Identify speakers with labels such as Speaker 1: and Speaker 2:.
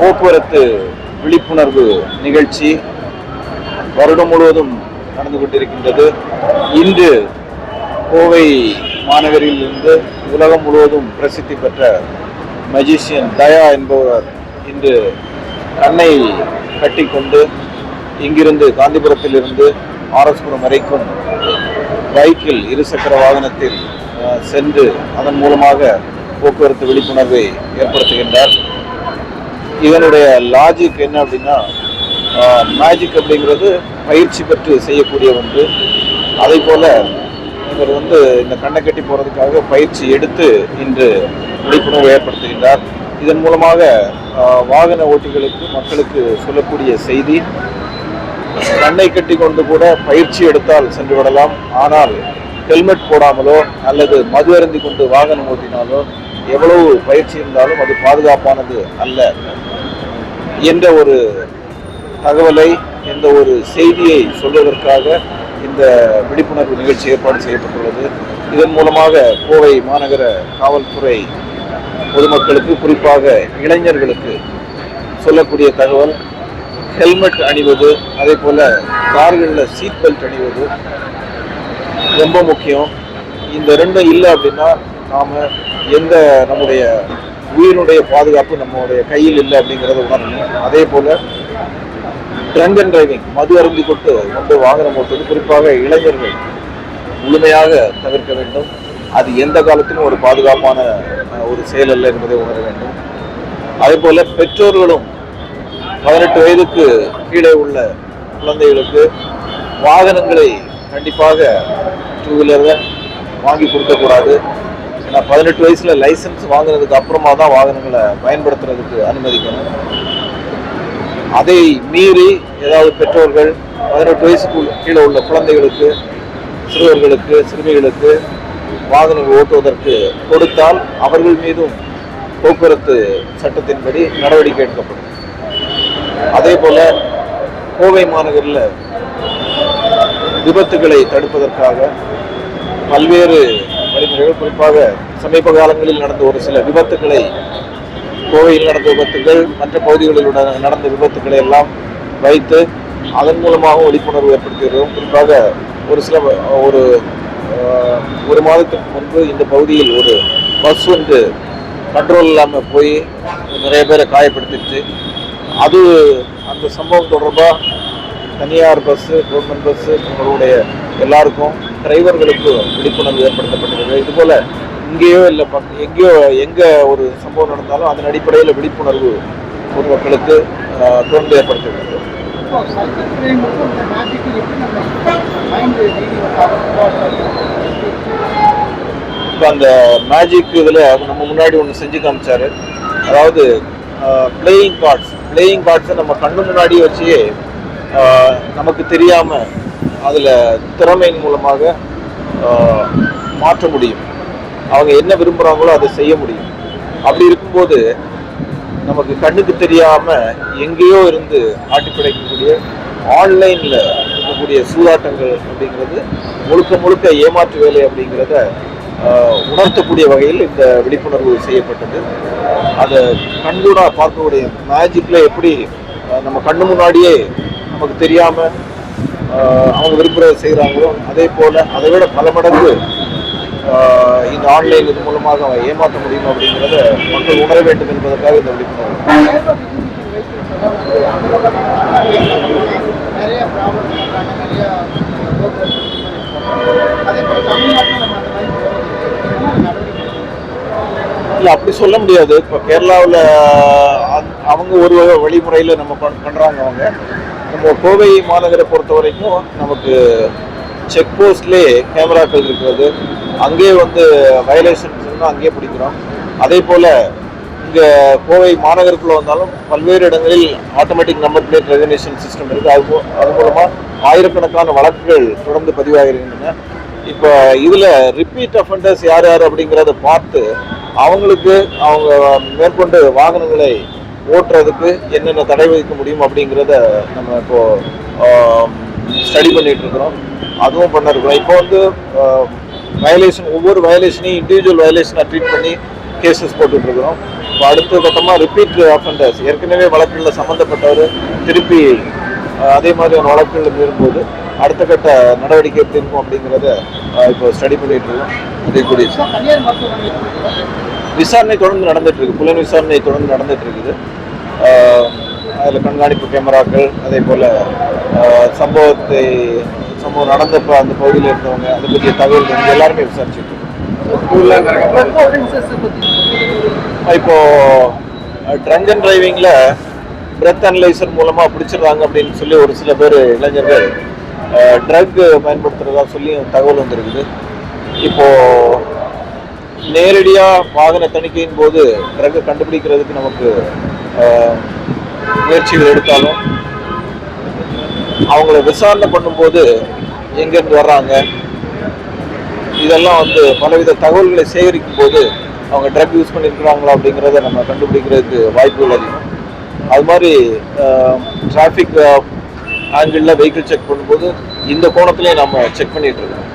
Speaker 1: போக்குவரத்து விழிப்புணர்வு நிகழ்ச்சி வருடம் முழுவதும் நடந்து கொண்டிருக்கின்றது. இன்று கோவை மாநகரிலிருந்து உலகம் முழுவதும் பிரசித்தி பெற்ற மஜிஷியன் தயா என்பவர் இன்று கண்ணை கட்டிக்கொண்டு இங்கிருந்து காந்திபுரத்திலிருந்து ஆர்எஸ்புரம் வரைக்கும் பைக்கில் இருசக்கர வாகனத்தில் சென்று அதன் மூலமாக போக்குவரத்து விழிப்புணர்வை ஏற்படுத்துகின்றார். இதனுடைய லாஜிக் என்ன அப்படின்னா மேஜிக் அப்படிங்கிறது பயிற்சி பெற்று செய்யக்கூடிய ஒன்று. அதே போல இவர் வந்து இந்த கண்ணை கட்டி போகிறதுக்காக பயிற்சி எடுத்து இன்று விழிப்புணர்வு ஏற்படுத்துகின்றார். இதன் மூலமாக வாகன ஓட்டிகளுக்கு மக்களுக்கு சொல்லக்கூடிய செய்தி கண்ணை கட்டி கொண்டு கூட பயிற்சி எடுத்தால் சென்று விடலாம். ஆனால் ஹெல்மெட் போடாமலோ அல்லது மது அருந்தி கொண்டு வாகனம் ஓட்டினாலோ எவ்வளவு பயிற்சி இருந்தாலும் அது பாதுகாப்பானது அல்ல. என்ற ஒரு தகவலை எந்த ஒரு செய்தியை சொல்வதற்காக இந்த விழிப்புணர்வு நிகழ்ச்சி ஏற்பாடு செய்யப்பட்டுள்ளது. இதன் மூலமாக கோவை மாநகர காவல்துறை பொதுமக்களுக்கு குறிப்பாக இளைஞர்களுக்கு சொல்லக்கூடிய தகவல் ஹெல்மெட் அணிவது அதே போல் கார்களில் சீட் பெல்ட் அணிவது ரொம்ப முக்கியம். இந்த ரெண்டும் இல்லை அப்படின்னா நாம் எந்த நம்முடைய உயிரினுடைய பாதுகாப்பு நம்மளுடைய கையில் இல்லை அப்படிங்கிறத உணரணும். அதே போல் ட்ரங்க் அண்ட் டிரைவிங் மது அருந்தி கொண்டு கொண்டு வாகனம் ஓட்டுவது குறிப்பாக இளைஞர்கள் முழுமையாக தவிர்க்க வேண்டும். அது எந்த காலத்திலும் ஒரு பாதுகாப்பான ஒரு செயல் அல்ல என்பதை உணர வேண்டும். அதே போல பெற்றோர்களும் பதினெட்டு வயதுக்கு கீழே உள்ள குழந்தைகளுக்கு வாகனங்களை கண்டிப்பாக டூ வீலர் வாங்கி கொடுக்கக்கூடாது. ஏன்னா பதினெட்டு வயசுல லைசன்ஸ் வாங்கினதுக்கு அப்புறமா தான் வாகனங்களை பயன்படுத்துறதுக்கு அனுமதிக்கணும். அதை மீறி ஏதாவது பெற்றோர்கள் பதினெட்டு வயசுக்கு கீழே உள்ள குழந்தைகளுக்கு சிறுவர்களுக்கு சிறுமிகளுக்கு வாகனங்கள் ஓட்டுவதற்கு கொடுத்தால் அவர்கள் மீதும் போக்குவரத்து சட்டத்தின்படி நடவடிக்கை எடுக்கப்படும். அதே போல கோவை மாநகரில் விபத்துகளை தடுப்பதற்காக பல்வேறு வழிமுறைகள் குறிப்பாக சமீப காலங்களில் நடந்த ஒரு சில விபத்துக்களை கோவையில் நடந்த விபத்துகள் மற்ற பகுதிகளில் நடந்த விபத்துக்களை எல்லாம் வைத்து அதன் மூலமாக விழிப்புணர்வு ஏற்படுத்துகிறோம் குறிப்பாக ஒரு சில ஒரு ஒரு மாதத்துக்கு முன்பு இந்த பகுதியில் ஒரு பஸ் ஒன்று கண்ட்ரோல் இல்லாமல் போய் நிறைய பேரை காயப்படுத்திடுச்சு. அது அந்த சம்பவம் தொடர்பாக தனியார் பஸ்ஸு கவர்மெண்ட் பஸ்ஸு உங்களுடைய எல்லாருக்கும் டிரைவர்களுக்கு விழிப்புணர்வு ஏற்படுத்தப்பட்டிருக்கு இதுபோல் இங்கேயோ இல்லை எங்கேயோ எங்கே ஒரு சம்பவம் நடந்தாலும் அதன் அடிப்படையில் விழிப்புணர்வு பொதுமக்களுக்கு தொடர்ந்து
Speaker 2: நம்ம மைண்டு
Speaker 1: இப்போ அந்த மேஜிக் இதில் நம்ம முன்னாடி ஒன்று செஞ்சு காமிச்சாரு. அதாவது பிளேயிங் கார்ட்ஸ் பிளேயிங் கார்ட்ஸை நம்ம கண்ணு முன்னாடியே வச்சு நமக்கு தெரியாமல் அதில் திறமையின் மூலமாக மாற்ற முடியும். அவங்க என்ன விரும்புகிறாங்களோ அதை செய்ய முடியும். அப்படி இருக்கும்போது நமக்கு கண்ணுக்கு தெரியாம எங்கேயோ இருந்து ஆட்டி படைக்கக்கூடிய ஆன்லைன்ல இருக்கக்கூடிய சூதாட்டங்கள் அப்படிங்கிறது முழுக்க முழுக்க ஏமாற்று வேலை அப்படிங்கிறத உணர்த்தக்கூடிய வகையில் இந்த விழிப்புணர்வு செய்யப்பட்டது. அதை கண்கூடா பார்க்கக்கூடிய மேஜிக்ல எப்படி நம்ம கண்ணு முன்னாடியே நமக்கு தெரியாம அவங்க விரும்புகிறத செய்கிறாங்களோ அதே போல அதை விட பல மடங்கு இந்த ஆன்லைன் இது மூலமாக ஏமாற்ற முடியும் அப்படிங்கிறத மக்கள் உணர வேண்டும் என்பதற்காக இந்த விழிப்புணர்வு. இல்லை அப்படி சொல்ல முடியாது. இப்போ கேரளாவில் அவங்க ஒரு வழிமுறையில் நம்ம பண் பண்ணுறாங்க அவங்க. நம்ம கோவை மாநகரை பொறுத்த வரைக்கும் நமக்கு செக் போஸ்ட்லேயே கேமராக்கள் இருக்கிறது. அங்கேயே வந்து வயலேஷன்ஸ் இருந்தால் அங்கேயே பிடிக்கிறோம். அதே போல் இங்கே கோவை மாநகருக்குள்ளே வந்தாலும் பல்வேறு இடங்களில் automatic number plate recognition system இருக்குது அது அது மூலமாக ஆயிரக்கணக்கான வழக்குகள் தொடர்ந்து பதிவாகிருக்கின்றன இப்போ இதில் ரிப்பீட் அஃபண்டர்ஸ் யார் யார் அப்படிங்கிறத பார்த்து அவங்களுக்கு அவங்க மேற்கொண்டு வாகனங்களை ஓட்டுறதுக்கு என்னென்ன தடை விதிக்க முடியும் அப்படிங்கிறத நம்ம இப்போது ஸ்டடி பண்ணிட்டு இருக்கிறோம் அதுவும் பண்ண இருக்கிறோம் இப்போ வந்து வயலேஷன் ஒவ்வொரு வயலேஷனையும் இண்டிவிஜுவல் வயலேஷனாக ட்ரீட் பண்ணி கேசஸ் போட்டுட்டு இருக்கிறோம் இப்போ அடுத்த கட்டமாக ரிப்பீட் ஆஃபண்டர்ஸ் ஏற்கனவே வழக்குகளில் சம்மந்தப்பட்டவர் திருப்பி அதே மாதிரியான வழக்குகளில் மீறும்போது அடுத்த கட்ட நடவடிக்கை எப்படி இருக்கும் அப்படிங்கிறத இப்போ ஸ்டடி பண்ணிட்டு இருக்கோம் அதே கூடிய விசாரணை தொடர்ந்து நடந்துட்டு இருக்கு புலன் விசாரணை தொடர்ந்து நடந்துட்டு இருக்குது அதில் கண்காணிப்பு கேமராக்கள் அதே போல் சம்பவத்தை சம்பவம் நடந்தப்ப அந்த பகுதியில் இருந்தவங்க அதை பற்றிய தகவல் வந்து எல்லாருமே விசாரிச்சுட்டு இப்போ ட்ரங்க் அண்ட் டிரைவிங்கில் பிரெத் அனலைசர் மூலமாக பிடிச்சிடுறாங்க அப்படின்னு சொல்லி ஒரு சில பேர் இளைஞர்கள் ட்ரக் பயன்படுத்துறதா சொல்லி தகவல் வந்திருக்குது. இப்போ நேரடியாக வாகன தணிக்கையின் போது ட்ரக்கை கண்டுபிடிக்கிறதுக்கு நமக்கு முயற்சிகள் எடுத்தாலும் அவங்கள விசாரணை பண்ணும்போது எங்கேருந்து வர்றாங்க? இதெல்லாம் வந்து பலவித தகவல்களை சேகரிக்கும் போது அவங்க ட்ரக் யூஸ் பண்ணியிருக்கிறாங்களா அப்படிங்கிறத நம்ம கண்டுபிடிக்கிறதுக்கு வாய்ப்புகள் அதிகம். அது மாதிரி டிராஃபிக் ஆங்கிளில் வெஹிக்கிள் செக் பண்ணும்போது இந்த கோணத்துலேயே நம்ம செக் பண்ணிகிட்டு இருக்கோம்.